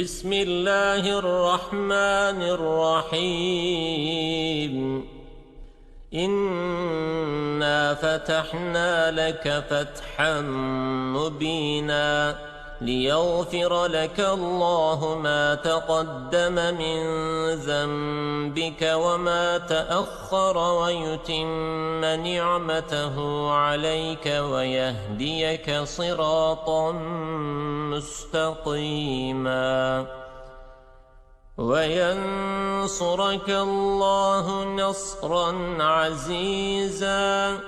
بسم الله الرحمن الرحيم. إنا فتحنا لك فتحا مبينا. ليغفر لك الله ما تقدم من ذنبك وما تأخر ويتم نعمته عليك ويهديك صراطا مستقيما. وينصرك الله نصرا عزيزا.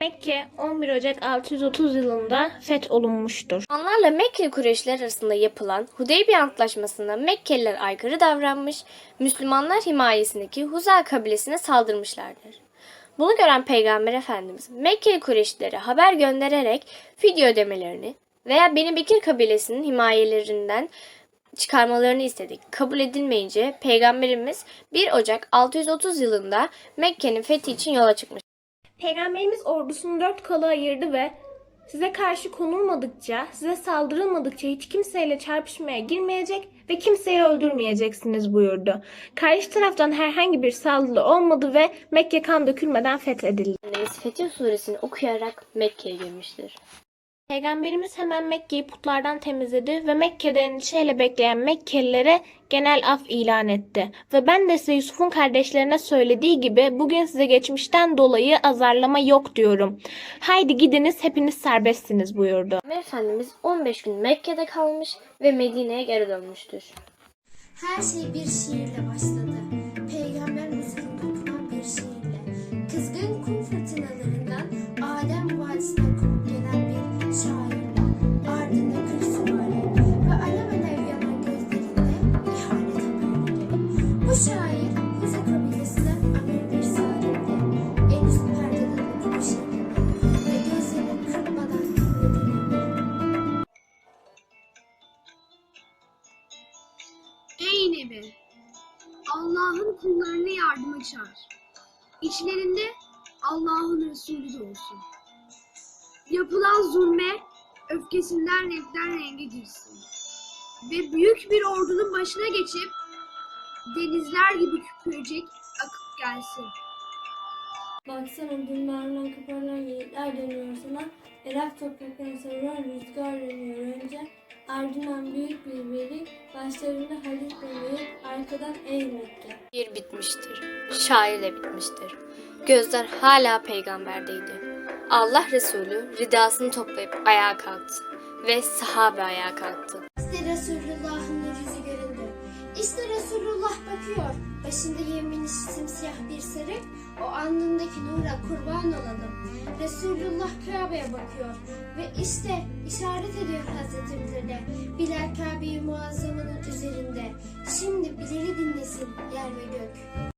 Mekke 11 Ocak 630 yılında fetholunmuştur. Müslümanlarla Mekkeli Kureyşler arasında yapılan Hudeybiye Antlaşması'nda Mekkeliler aykırı davranmış, Müslümanlar himayesindeki Huza kabilesine saldırmışlardır. Bunu gören Peygamber Efendimiz Mekkeli Kureyşlilere haber göndererek fidye ödemelerini veya Beni Bekir kabilesinin himayelerinden çıkarmalarını istedik. Kabul edilmeyince Peygamberimiz 1 Ocak 630 yılında Mekke'nin fethi için yola çıkmış. Peygamberimiz ordusunu dört kola ayırdı ve size karşı konulmadıkça, size saldırılmadıkça hiç kimseyle çarpışmaya girmeyecek ve kimseyi öldürmeyeceksiniz buyurdu. Karşı taraftan herhangi bir saldırı olmadı ve Mekke kan dökülmeden fethedildi. Efendimiz Fetih suresini okuyarak Mekke'ye girmiştir. Peygamberimiz hemen Mekke'yi putlardan temizledi ve Mekke'de endişeyle bekleyen Mekkelilere genel af ilan etti. Ve ben de size Yusuf'un kardeşlerine söylediği gibi bugün size geçmişten dolayı azarlama yok diyorum. Haydi gidiniz hepiniz serbestsiniz buyurdu. Efendimiz 15 gün Mekke'de kalmış ve Medine'ye geri dönmüştür. Her şey bir şiirle başladı. Peygamber okunan bir şiirle. Kızgın kum fırtınalarından Nebi! Allah'ın kullarını yardıma çağır. İçlerinde Allah'ın Resulü de olsun. Yapılan zulme öfkesinden renkten renge girsin. Ve büyük bir ordunun başına geçip denizler gibi küpürecek akıp gelsin. Baksana dünlerden kıpırdayan yiğitler dönüyor sana. Irak topraklarını savuran rüzgar dönüyor önce. Ardından büyük bir veri, başlarında Halit dönüyor, arkadan ey Mekke. Şiir bitmiştir. Şair de bitmiştir. Gözler hala peygamberdeydi. Allah Resulü ridasını toplayıp ayağa kalktı ve sahabe ayağa kalktı. İşte Resulullah'ın yüzü göründü. İşte Resulullah bakıyor. Başında yemini simsiyah bir sarık. O alnındaki nura kurban olalım. Resulullah Kabe'ye bakıyor. Ve işte işaret ediyor Hazreti Bilir'e. Bilal muazzamının üzerinde. Şimdi Bilal'i dinlesin yer ve gök.